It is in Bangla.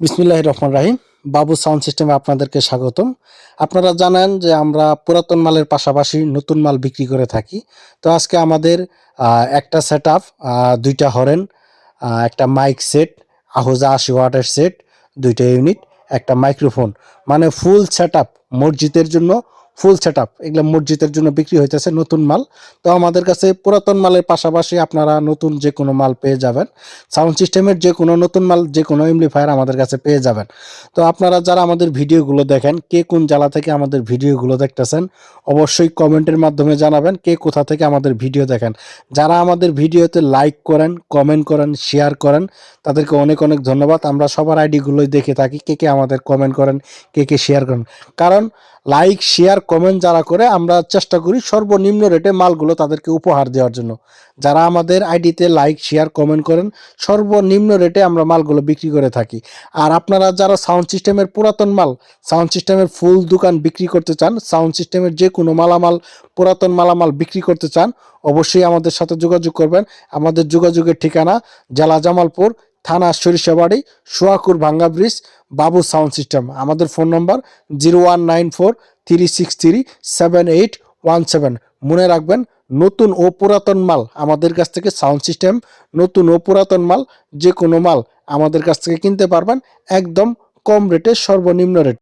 বিসমিল্লাহ রহমান রাহিম। বাবু সাউন্ড সিস্টেমে আপনাদেরকে স্বাগতম। আপনারা জানেন যে আমরা পুরাতন মালের পাশাপাশি নতুন মাল বিক্রি করে থাকি। তো আজকে আমাদের একটা সেট দুইটা হরেন একটা মাইক সেট আহুজা আশি ওয়াটার সেট দুইটা ইউনিট একটা মাইক্রোফোন মানে ফুল সেট মসজিদের জন্য ফুল সেট আপ এগুলো মসজিদের জন্য বিক্রি হইতেছে নতুন মাল। তো আমাদের কাছে পুরাতন মালের পাশাপাশি আপনারা নতুন যে কোনো মাল পেয়ে যাবেন। সাউন্ড সিস্টেমের যে কোনো নতুন মাল যে কোনো এমপ্লিফায়ার আমাদের কাছে পেয়ে যাবেন। তো আপনারা যারা আমাদের ভিডিওগুলো দেখেন, কে কোন জেলা থেকে আমাদের ভিডিওগুলো দেখতেছেন, অবশ্যই কমেন্টের মাধ্যমে জানাবেন কে কোথা থেকে আমাদের ভিডিও দেখেন। যারা আমাদের ভিডিওতে লাইক করেন, কমেন্ট করেন, শেয়ার করেন, তাদেরকে অনেক অনেক ধন্যবাদ। আমরা সবার আইডিগুলোই দেখে থাকি, কে কে আমাদের কমেন্ট করেন, কে কে শেয়ার করেন। কারণ, লাইক, শেয়ার কমেন্ট যারা করে, আমরা চেষ্টা করি সর্বনিম্ন রেটে মালগুলো তাদেরকে উপহার দেওয়ার জন্য। যারা আমাদের আইডিতে লাইক শেয়ার কমেন্ট করেন, সর্বনিম্ন রেটে আমরা মালগুলো বিক্রি করে থাকি। আর আপনারা যারা সাউন্ড সিস্টেমের পুরাতন মাল সাউন্ড সিস্টেমের ফুল দোকান বিক্রি করতে চান সাউন্ড সিস্টেমের যে কোনো মালামাল, পুরাতন মালামাল বিক্রি করতে চান, অবশ্যই আমাদের সাথে যোগাযোগ করবেন। আমাদের যোগাযোগের ঠিকানা জেলা জামালপুর থানা সরিষাবাড়ি সোয়াকুর ভাঙ্গা ব্রিজ, বাবু সাউন্ড সিস্টেম। আমাদের ফোন নম্বর zero one nine four three six three, seven eight one seven. মনে রাখবেন, নতুন ও পুরাতন মাল আমাদের কাছ থেকে সাউন্ড সিস্টেম, নতুন ও পুরাতন মাল, যে কোনো মাল আমাদের কাছ থেকে কিনতে পারবেন, একদম কম রেটে সর্বনিম্ন রেট।